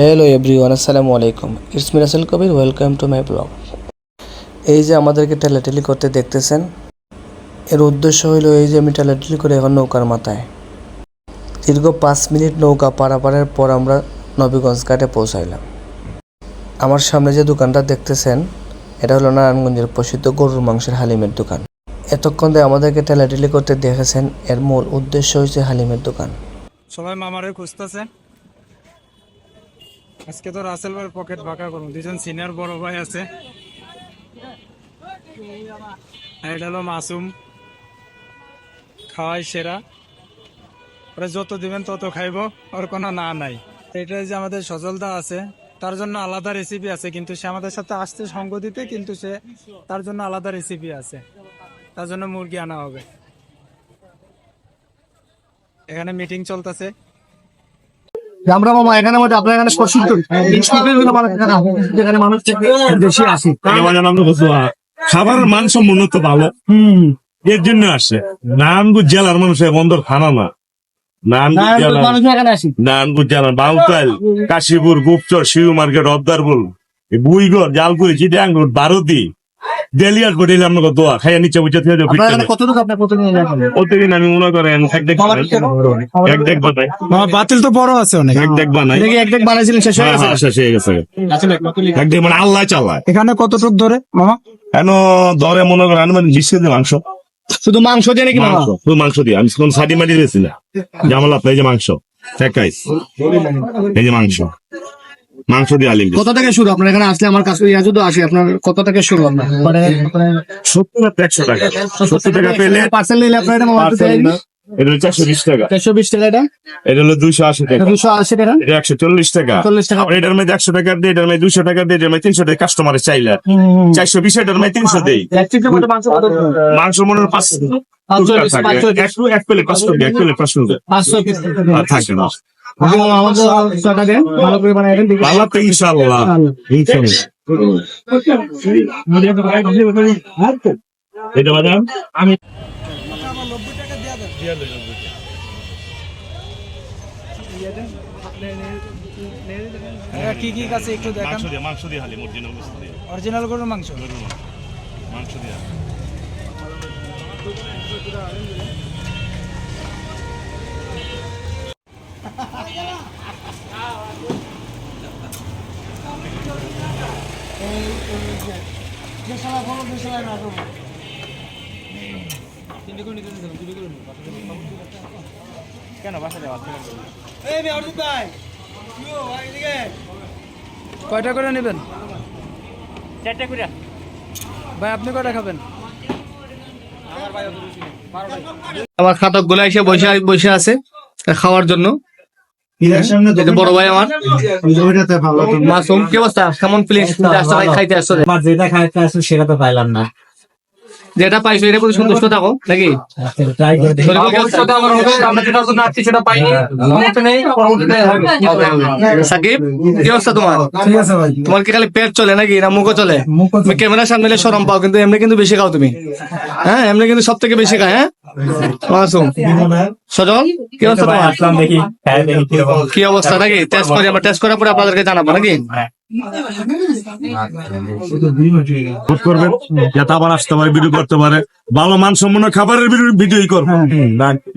Hello everyone আসসালামু আলাইকুম it's Mirasel Kabir welcome to my blog এই যে আমাদেরকে টেলাটেলি করতে দেখতেছেন, এর উদ্দেশ্য হলো এই যে আমি টেলাটেলি করে এখন নৌকার মাথায়। দীর্ঘ পাঁচ মিনিট নৌকা পারাপারের পর আমরা নবীগঞ্জ ঘাটে পৌঁছাইলাম। আমার সামনে যে দোকানটা দেখতেছেন, এটা হলো নারায়ণগঞ্জের প্রসিদ্ধ গরুর মাংসের হালিমের দোকান। এতক্ষণ ধরে আমাদেরকে টেলাটেলি করতে দেখেছেন, এর মূল উদ্দেশ্য হচ্ছে হালিমের দোকান। সবাই মামারে খুঁজতেছে। আজকে তো রাসেল ভাইয়ের পকেট ফাঁকা করুন দুজন সিনিয়র বড় ভাই আছে। এটা হলো মাসুম। খাওয়াই সেরা। যত দিবেন তত খাইব, ওর কোনো না নাই। এটা যে আমাদের সজলদা আছে, তার জন্য আলাদা রেসিপি আছে, কিন্তু সে আমাদের সাথে আসতে সঙ্গ দিতে, কিন্তু সে তার জন্য আলাদা রেসিপি আছে। তার জন্য মুরগি আনা হবে। এখানে মিটিং চলতেছে। আমরা মামা এখানে মধ্যে আপনার এখানে যেখানে মানুষ খাবার মান সম্পূর্ণ তো ভালো। এর জন্য আসে। নারায়ণগঞ্জ জেলার মানুষের বন্দর খানা না নারায়ণগঞ্জ জেলার মানুষ বাউতাল কাশীপুর গুপচর শিউ মার্কেট অবদারপুর বুইগড় জালকুড়ি চিটাঙ্গুর বারোদি দেলিয়াস বডিলে আপনাকে দোয়া খাইয়া নিচে বুঝে থেকে আপনার এখানে কতটুকু আপনার প্রতিদিন আমি মনে করেন এক দেখ বানাই। এক দেখ বানাই। বাতিল তো বড় আছে অনেক। এক দেখ বানাই। এক দেখ বানাইছিলেন শেষ হয়ে হ্যাঁ গেছে? হ্যাঁ শেষ হয়ে গেছে। এক দেখ মানে আল্লাহ চালায়। এখানে কতটুক ধরে মামা? কেন দরে মনে করেন আমি মানে বিশ কেজি মাংস। শুধু মাংস দিয়ে নাকি মাংস শুধু মাংস দিয়ে। আমি কোন সাইডি মাটি দিয়েছি না। জামাল আপনার যে মাংস এই যে মাংস। মাংস দিয়ে আলিম কত থেকে শুরু? আপনার এখানে আসলে আমার কাছে ইয়া যদি আসে আপনার কত থেকে শুরু আপনার মানে সত্তর একশো টাকা। সত্তর টাকা পেলে পার্সেল নিলে আপনার এটা হলো চারশো বিশ টাকা। চারশো বিশ টাকা এটা? এটা হলো দুইশো আশি টাকা। দুশো আশি টাকা? এটা একশো চল্লিশ টাকা। চল্লিশ টাকা। এটার মধ্যে একশো টাকা দিয়ে এটার মধ্যে দুশো টাকা দিয়ে এটার মধ্যে তিনশো টাকা কাস্টমারের চাইলে চারশো বিশ এটার মধ্যে তিনশো দেই। মাংস মনে হয় পাঁচশো পাঁচশো থাকে। পাঁচশো এক- প্লেট পাঁচশো এক প্লেট পাঁচশো থাকে না। এটা বাজার আমি কি কি আছে একটু দেখান। মাংস দিয়ে মাংস দিয়ে হালি অরিজিনাল মাংস দিয়ে। অরিজিনাল গরুর মাংস? মাংস। দিয়ে কয়টা করে নেবেন? চারটা করে। ভাই আপনি কয়টা খাবেন? আমার খাতকগুলা এসে বসে বসে আছে খাওয়ার জন্য। বড় ভাই আমার? মাসুম কি অবস্থা? কেমন প্লিজ খাইতে আসছো? যেটা খাইতে আসলে সেটা তো পাইলাম না। যেটা পাইছো এটা প্রতি সন্তুষ্ট থাকো নাকি? নেই, পরবর্তীতে হবে। হবে, হবে। সাকিব, কি অবস্থা তোমার? ঠিক আছে ভাই। তোমার কি খালি পেট চলে নাকি না মুখও চলে? তুমি ক্যামেরার সামনে সরম পাও কিন্তু এমনি কিন্তু বেশি খাও তুমি। হ্যাঁ এমনি কিন্তু সব থেকে বেশি খায় হ্যাঁ? মাসুম সজল কি অবস্থা তোমার? আসলাম দেখি খাই দেখি কীরকম। কি অবস্থা নাকি? টেস্ট করে আমরা টেস্ট করার পরে আপনাদেরকে জানাব নাকি? করবেন যাতে আবার আসতে পারে ভিডিও করতে পারে। ভালো মানসম্পন্ন খাবারের ভিডিও করবে।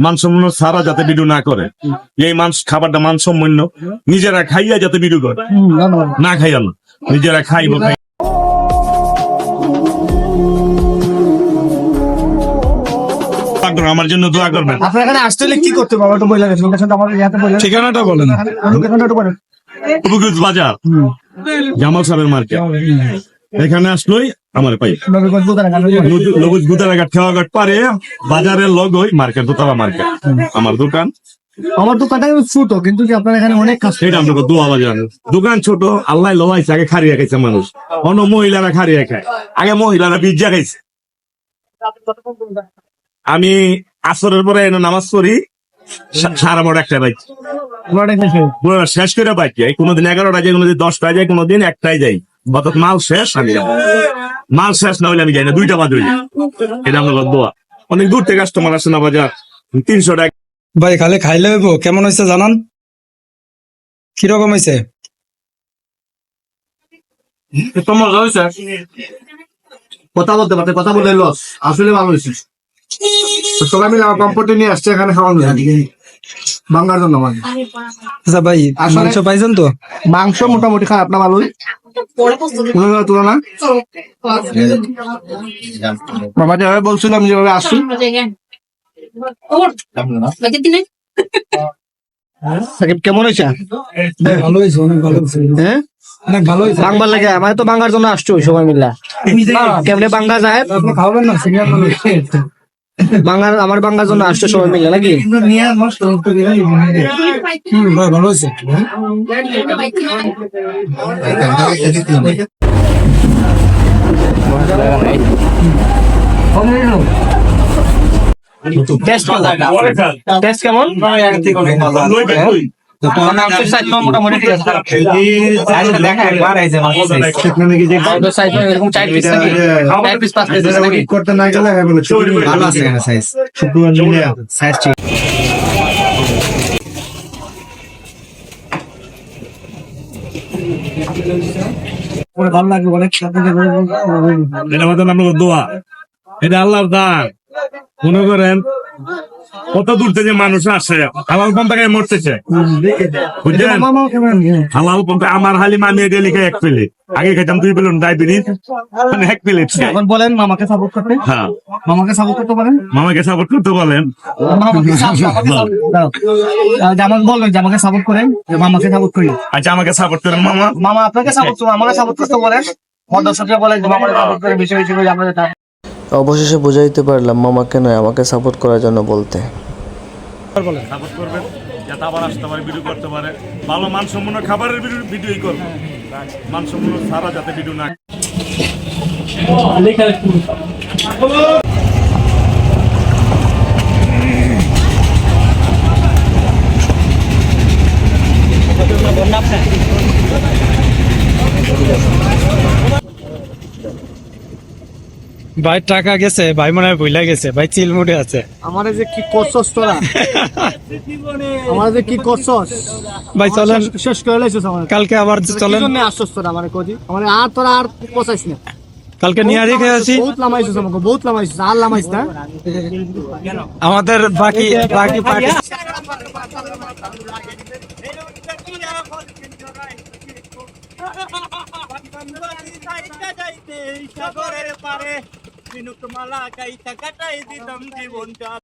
মানসম্পন্ন ছাড়া যাতে ভিডিও না করে। এই মান খাবারটা মানসম্পন্ন। নিজেরা খাইয়া যাতে ভিডিও করে। না খাইয়া নিজেরা খাইব। আমার জন্য দোয়া করবেন। আপনার এখানে আসতে হলে কি করতে হবে? একটু বলে গেছে লোকেশনটা আমার ইয়াতে বলে ঠিকানাটা বলেন। লোকেশনটা একটু বলেন। উপকূল বাজার জামাল সাহেবের মার্কেট। এখানে আসলোই আমার পাই লগুজ গুদারাঘাট খেওয়াঘাট পারে বাজারের লগই মার্কেট দোতলা মার্কেট। আমার দোকান। আমার দোকানটা ছোট কিন্তু কি আপনার এখানে অনেক কাজ সেটা আপনাকে দোয়া বাজার। দোকান ছোট আল্লাহ লোয়াইছে আগে খারিয়া খাইছে মানুষ। অন্য মহিলারা খারিয়া খায়। আগে মহিলারা পিজ্জা খাইছে। আমি আসরের পরে এনে নামাজ পড়ি সারা বড় একটা বাইক শেষ করে বাইক যাই কোনোদিন এগারোটা যায় কোনোদিন দশটায় যায় কোনোদিন একটাই যাই অর্থাৎ মাল শেষ আমি যাব। মাল শেষ না হলে আমি যাই না দুইটা বাজে যাই এটা আমাদের দোয়া। অনেক দূর থেকে কাস্টমার আসে না বাজার তিনশো টাকা। ভাই খালি খাইলে হইব? কেমন হয়েছে জানান? কীরকম হয়েছে তো মজা কথা বলতে পারতে কথা বলে লস আসলে ভালো হয়েছে সবাই মিলে আমার কম্পোর্টে নিয়ে আসছে এখানে খাওয়ানো বাঙ্গার জন্য মানে আচ্ছা ভাই আসলে- মাংস পাইছেন তো? মাংস মোটামুটি খারাপ না ভালোই। কোনো তুলনা। বাবা যেভাবে বলছিলাম যেভাবে আসছি। কেমন হয়েছে? ভালো হয়েছে অনেক ভালো হয়েছে। হ্যাঁ? অনেক ভালো হয়েছে। বাংবার লাগে আমার তো বাঙ্গার জন্য আসছো সবাই মিলা। কেমনে বাঙ্গা যায়? আপনি খাবেন না সিনিয়র বাঙ্গার আমার বাংলার জন্য আসছে সবাই মিলে নাকি? ভালো হয়েছে টেস্ট টেস্ট কেমন? করতে না গেলে ভালো আছে এখানে সাইজ শুক্রবার সাইজ ঠিক ভালো লাগবে অনেক এটা আমাদের নাম দোয়া। এটা আল্লাহর দান। মনে করেন কত দূর থেকে মানুষ আসে? হালাল পন্থাকে মরতেছে। বুঝলেন? হালাল পন্থা আমার আমি এটা লিখে এক প্লেট। আগে খেতাম দুই প্লেট ডায়াবেটিস মানে এক প্লেট এখন বলেন মামাকে সাপোর্ট করতে? হ্যাঁ। মামাকে সাপোর্ট করতে বলেন? মামাকে সাপোর্ট করতে বলেন। যেমন বলবেন যে আমাকে সাপোর্ট করেন মামাকে সাপোর্ট করি। আচ্ছা আমাকে সাপোর্ট করেন মামা। মামা আপনাকে সাপোর্ট আমাকে সাপোর্ট করতে বলেন। দর্শকরা বলেন মামাকে সাপোর্ট করে বেশি বেশি করে অবশেষে বুঝাইতে পারলাম মামাকে নয় আমাকে সাপোর্ট করার জন্য বলতে। সাপোর্ট করবেন যাতে আবার আসতে পারে ভিডিও করতে পারে। ভালো মানসম্পন্ন খাবারের ভিডিও ভিডিওই করবে মানসম্পন্ন সারা যাতে ভিডিও না ভাই টাকা গেছে ভাই মনে হয় ভুলে গেছে ভাই চিল মুডে আছে। আমার যে কি করছস তোরা? আমার যে কি করছস ভাই চলেন। শেষ করে লাইছস আমার। কালকে আবার কি চলেন। জন্য আসছস তোরা আমার কোজি আমার আর তোরা আর পচাইছ না। কালকে নিয়ে রেখে আছি বহুত লামাইছস আমাকে বহুত লামাইছস আর লামাইছ না। আমাদের বাকি বাকি পার্টি সাগরের পারে विनुकमाला काही सकटाई ती तमची बोंचा